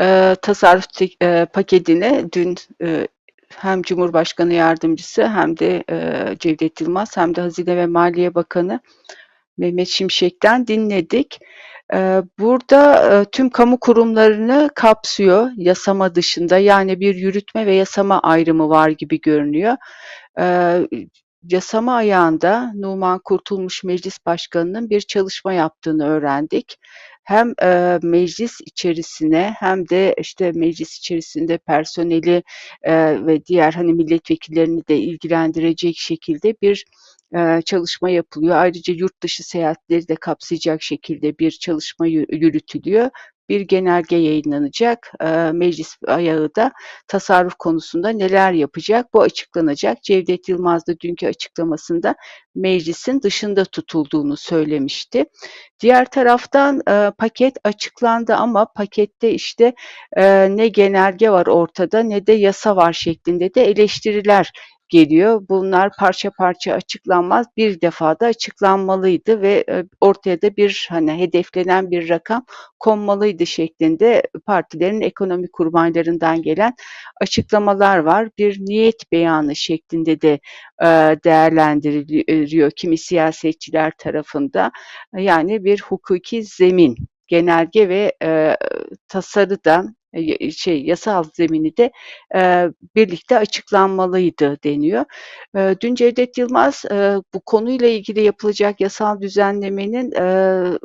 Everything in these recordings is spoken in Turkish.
Eee, tasarruf eee, paketini dün, eee, hem Cumhurbaşkanı Yardımcısı hem de, eee, Cevdet Yılmaz hem de Hazine ve Maliye Bakanı Mehmet Şimşek'ten dinledik. Eee, burada, eee, tüm kamu kurumlarını kapsıyor yasama dışında. Yani bir yürütme ve yasama ayrımı var gibi görünüyor. Eee, yasama ayağında Numan Kurtulmuş Meclis Başkanı'nın bir çalışma yaptığını öğrendik. Hem, eee, meclis içerisine hem de, işte, meclis içerisinde personeli, eee, ve diğer, hani, milletvekillerini de ilgilendirecek şekilde bir, çalışma yapılıyor. Ayrıca yurt dışı seyahatleri de kapsayacak şekilde bir çalışma yü yürütülüyor. Bir genelge yayınlanacak. Meclis ayağı da tasarruf konusunda neler yapacak? Bu açıklanacak. Cevdet Yılmaz da dünkü açıklamasında meclisin dışında tutulduğunu söylemişti. Diğer taraftan, eee, paket açıklandı ama pakette, işte, eee, ne genelge var ortada ne de yasa var şeklinde de eleştiriler geliyor. Bunlar parça parça açıklanmaz, bir defada açıklanmalıydı ve, eee, ortaya da bir, hani, hedeflenen bir rakam konmalıydı şeklinde partilerin ekonomi kurmaylarından gelen açıklamalar var. Bir niyet beyanı şeklinde de, eee, değerlendiriliyor kimi siyasetçiler tarafında. Yani bir hukuki zemin, genelge ve, eee, tasarı da, eee, şey, yasal zemini de, eee, birlikte açıklanmalıydı deniyor. Eee, dün Cevdet Yılmaz, eee, bu konuyla ilgili yapılacak yasal düzenlemenin, eee,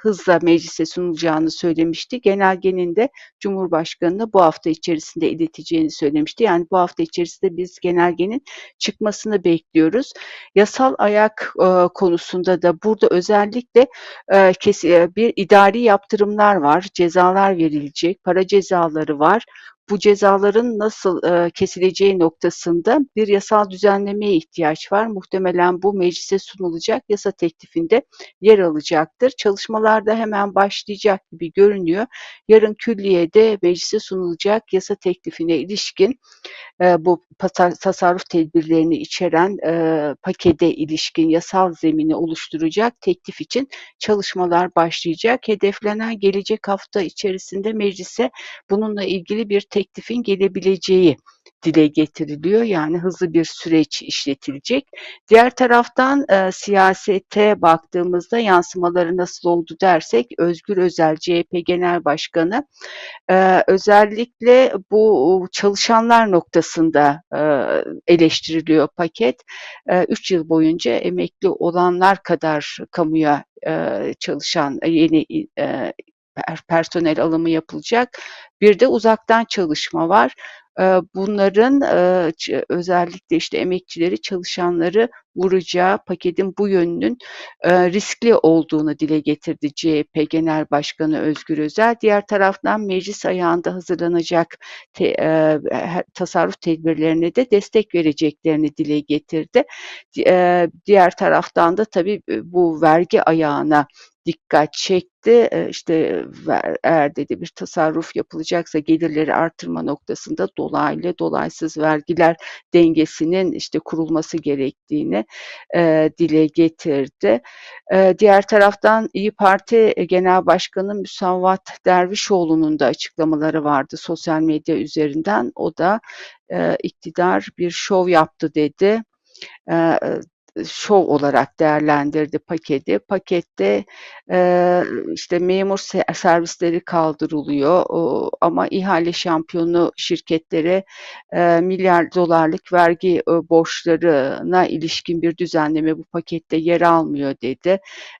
hızla meclise sunulacağını söylemişti. Genelgenin de Cumhurbaşkanı'na bu hafta içerisinde ileteceğini söylemişti. Yani bu hafta içerisinde biz genelgenin çıkmasını bekliyoruz. Yasal ayak, eee, konusunda da burada özellikle, eee, kesi eee, bir idari yaptırımlar var, cezalar verilecek, para cezaları var. Bu cezaların nasıl, eee, kesileceği noktasında bir yasal düzenlemeye ihtiyaç var. Muhtemelen bu meclise sunulacak yasa teklifinde yer alacaktır. Çalışmalar da hemen başlayacak gibi görünüyor. Yarın külliyede meclise sunulacak yasa teklifine ilişkin, eee, bu tasarruf tedbirlerini içeren, eee, pakete ilişkin yasal zemini oluşturacak teklif için çalışmalar başlayacak. Hedeflenen gelecek hafta içerisinde meclise bununla ilgili bir teklifin gelebileceği dile getiriliyor. Yani hızlı bir süreç işletilecek. Diğer taraftan, eee, siyasete baktığımızda yansımaları nasıl oldu dersek Özgür Özel CHP Genel Başkanı, eee, özellikle bu çalışanlar noktasında, eee, eleştiriliyor paket. Eee, 3 yıl boyunca emekli olanlar kadar kamuya, eee, çalışan yeni, i eee, per personel alımı yapılacak. Bir de uzaktan çalışma var. Bunların, özellikle, işte, emekçileri, çalışanları vuracağı paketin bu yönünün, riskli olduğunu dile getirdi CHP Genel Başkanı Özgür Özel. Diğer taraftan meclis ayağında hazırlanacak tasarruf tedbirlerine de destek vereceklerini dile getirdi. Diğer taraftan da tabii, bu vergi ayağına dikkat çekti. Eee, işte, eğer dedi bir tasarruf yapılacaksa gelirleri artırma noktasında dolaylı, dolaysız vergiler dengesinin, işte, kurulması gerektiğini, eee, dile getirdi. Eee, diğer taraftan İYİ Parti, eee, Genel Başkanı Müsavat Dervişoğlu'nun da açıklamaları vardı sosyal medya üzerinden. O da, eee, iktidar bir şov yaptı dedi. Şov olarak değerlendirdi paketi. Pakette, eee, işte, memur se servisleri kaldırılıyor, ooo, ama ihale şampiyonu şirketlere, eee, milyar dolarlık vergi, eee, borçlarına ilişkin bir düzenleme bu pakette yer almıyor dedi.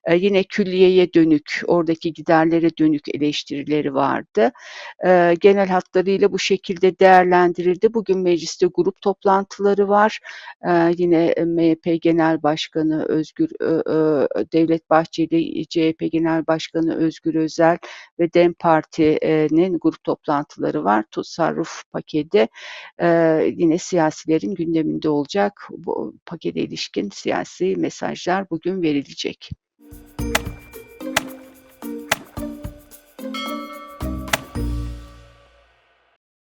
Eee, yine külliyeye dönük, oradaki giderlere dönük eleştirileri vardı. Eee, genel hatlarıyla bu şekilde değerlendirildi. Bugün mecliste grup toplantıları var. Eee, yine MHP Genel Başkanı Özgür Devlet Bahçeli, CHP Genel Başkanı Özgür Özel ve DEM Parti'nin grup toplantıları var. Tasarruf paketi, eee, yine siyasilerin gündeminde olacak. Bu pakete ilişkin siyasi mesajlar bugün verilecek.